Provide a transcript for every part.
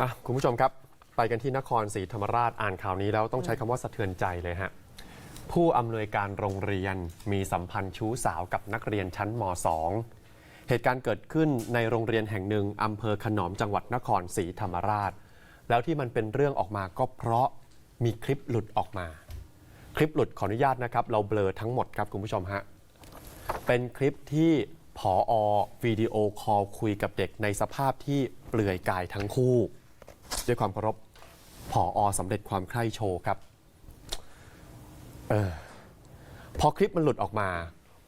อะคุณผู้ชมครับ ไปกันที่นครศรีธรรมราชอ่านข่าวนี้แล้วต้องใช้คำว่าสะเทือนใจเลยฮะ ผู้อำนวยการโรงเรียนมีสัมพันธ์ชู้สาวกับนักเรียนชั้นม .2 เหตุการณ์เกิดขึ้นในโรงเรียนแห่งหนึ่งอำเภอขนอมจังหวัดนครศรีธรรมราช แล้วที่มันเป็นเรื่องออกมาก็เพราะมีคลิปหลุดออกมา คลิปหลุดขออนุญาตนะครับ เราเบลอทั้งหมดครับคุณผู้ชมฮะ เป็นคลิปที่ผออวิดีโอคอลคุยกับเด็กในสภาพที่เปลือยกายทั้งคู่ ด้วยความเคารพผออสำเร็จความใคร่โชว์ครับเออพอคลิปมันหลุดออกมา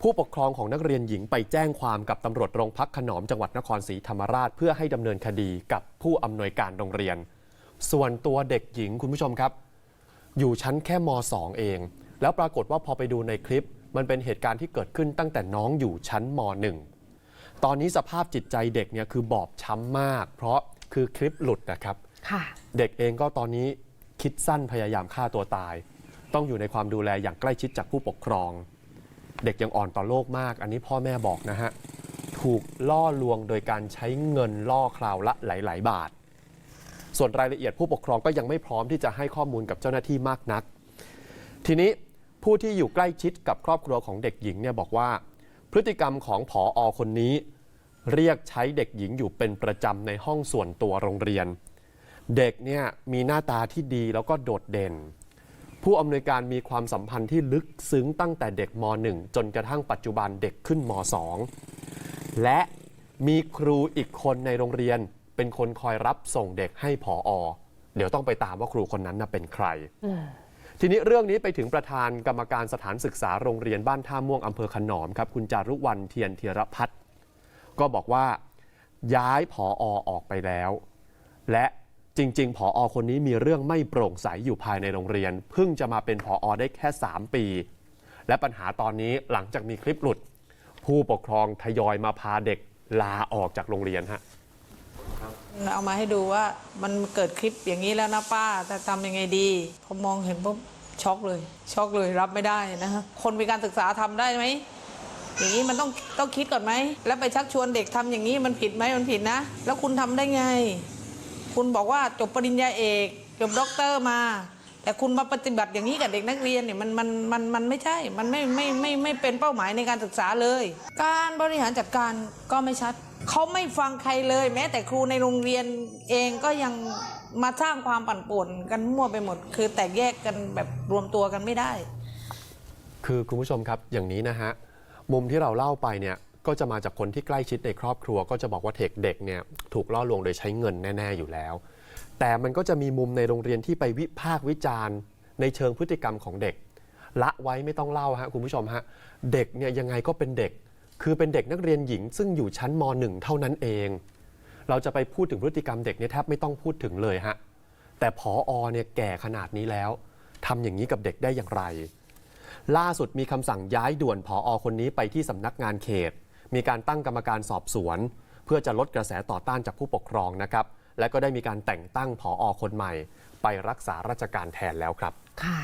ผู้ปกครองของนักเรียนหญิงไปแจ้งความกับตำรวจโรงพักขนอมจังหวัดนครศรีธรรมราช เพื่อให้ดำเนินคดีกับผู้อำนวยการโรงเรียน ส่วนตัวเด็กหญิงคุณผู้ชมครับ อยู่ชั้นแค่ม 2 เอง แล้วปรากฏว่าพอไปดูในคลิป มันเป็นเหตุการณ์ที่เกิดขึ้นตั้งแต่น้องอยู่ชั้นม .1 ตอนนี้สภาพจิตใจเด็กเนี่ยคือบอบช้ำมาก เพราะคือคลิปหลุดนะครับ เด็กเองก็ตอนนี้คิดสั้นพยายามฆ่าตัวตาย ต้องอยู่ในความดูแลอย่างใกล้ชิดจากผู้ปกครอง เด็กยังอ่อนต่อโลกมาก อันนี้พ่อแม่บอกนะฮะ ถูกล่อลวงโดยการใช้เงินล่อคราวละหลาย ๆ บาท ส่วนรายละเอียดผู้ปกครองก็ยังไม่พร้อมที่จะให้ข้อมูลกับเจ้าหน้าที่มากนัก ทีนี้ผู้ที่อยู่ใกล้ชิดกับครอบครัวของเด็กหญิงเนี่ยบอกว่า พฤติกรรมของผออคนนี้ เรียกใช้เด็กหญิงอยู่เป็นประจำในห้องส่วนตัวโรงเรียน เด็กเนี่ยมีหน้าตาที่ดีแล้วก็โดดเด่น ผู้อำนวยการมีความสัมพันธ์ที่ลึกซึ้งตั้งแต่เด็กม .1 จนกระทั่งปัจจุบันเด็กขึ้นม .2 และมีครูอีกคนในโรงเรียน เป็นคนคอยรับส่งเด็กให้ผออเดี๋ยวต้องไปตามว่าครูคนนั้นน่ะเป็นใคร ทีนี้เรื่องนี้ไปถึงประธานกรรมการสถานศึกษาโรงเรียนบ้านท่าม่วงอำเภอขนอมครับ คุณจารุวรรณเทียนเทียรพัฒน์ก็บอกว่าย้ายผออออกไปแล้ว และ จริง ๆ ผออคนนี้มีเรื่องไม่โปร่งใสอยู่ภายในโรงเรียน เพิ่งจะมาเป็นผออได้แค่ 3 ปี และปัญหาตอนนี้หลังจากมีคลิปหลุด ผู้ปกครองทยอยมาพาเด็กลาออกจากโรงเรียนฮะเอามาให้ดูว่ามันเกิดคลิปอย่างนี้แล้วนะป้าจะทำยังไงดีพอมองเห็นปุ๊บช็อกเลยช็อกเลยรับไม่ได้นะฮะคนมีการศึกษาทำได้ไหมอย่างนี้มันต้องต้องคิดก่อนไหม แล้วไปชักชวนเด็กทำอย่างนี้มันผิดไหมมันผิดนะ แล้วคุณทำได้ไง คุณบอกว่าจบปริญญาเอก จบด็อกเตอร์มา แต่คุณมาปฏิบัติอย่างนี้กับเด็กนักเรียนเนี่ยมันมันมันมันไม่ใช่ มันไม่ไม่ไม่ไม่เป็นเป้าหมายในการศึกษาเลย การบริหารจัดการก็ไม่ชัดเขาไม่ฟังใครเลย แม้แต่ครูในโรงเรียนเองก็ยังมาสร้างความปั่นป่วนกันมั่วไปหมด คือแตกแยกกันแบบรวมตัวกันไม่ได้ คือคุณผู้ชมครับอย่างนี้นะฮะมุมที่เราเล่าไปเนี่ย ก็จะมาจากคนที่ใกล้ชิดในครอบครัว ก็จะบอกว่าเด็กเด็กเนี่ยถูกล่อลวงโดยใช้เงินแน่ ๆ อยู่แล้ว แต่มันก็จะมีมุมในโรงเรียนที่ไปวิพากษ์วิจารณ์ ในเชิงพฤติกรรมของเด็ก ละไว้ไม่ต้องเล่าฮะคุณผู้ชมฮะเด็กเนี่ยยังไงก็เป็นเด็ก คือเป็นเด็กนักเรียนหญิง ซึ่งอยู่ชั้นม .1 เท่านั้นเอง เราจะไปพูดถึงพฤติกรรมเด็กเนี่ยแทบไม่ต้องพูดถึงเลยฮะแต่ผออเนี่ยแก่ขนาดนี้แล้วทำอย่างนี้กับเด็กได้อย่างไร ล่าสุดมีคำสั่งย้ายด่วนผออคนนี้ไปที่สำนักงานเขต มีการตั้งกรรมการสอบสวน เพื่อจะลดกระแสต่อต้านจากผู้ปกครองนะครับ และก็ได้มีการแต่งตั้งผออคนใหม่ ไปรักษาราชการแทนแล้วครับค่ะ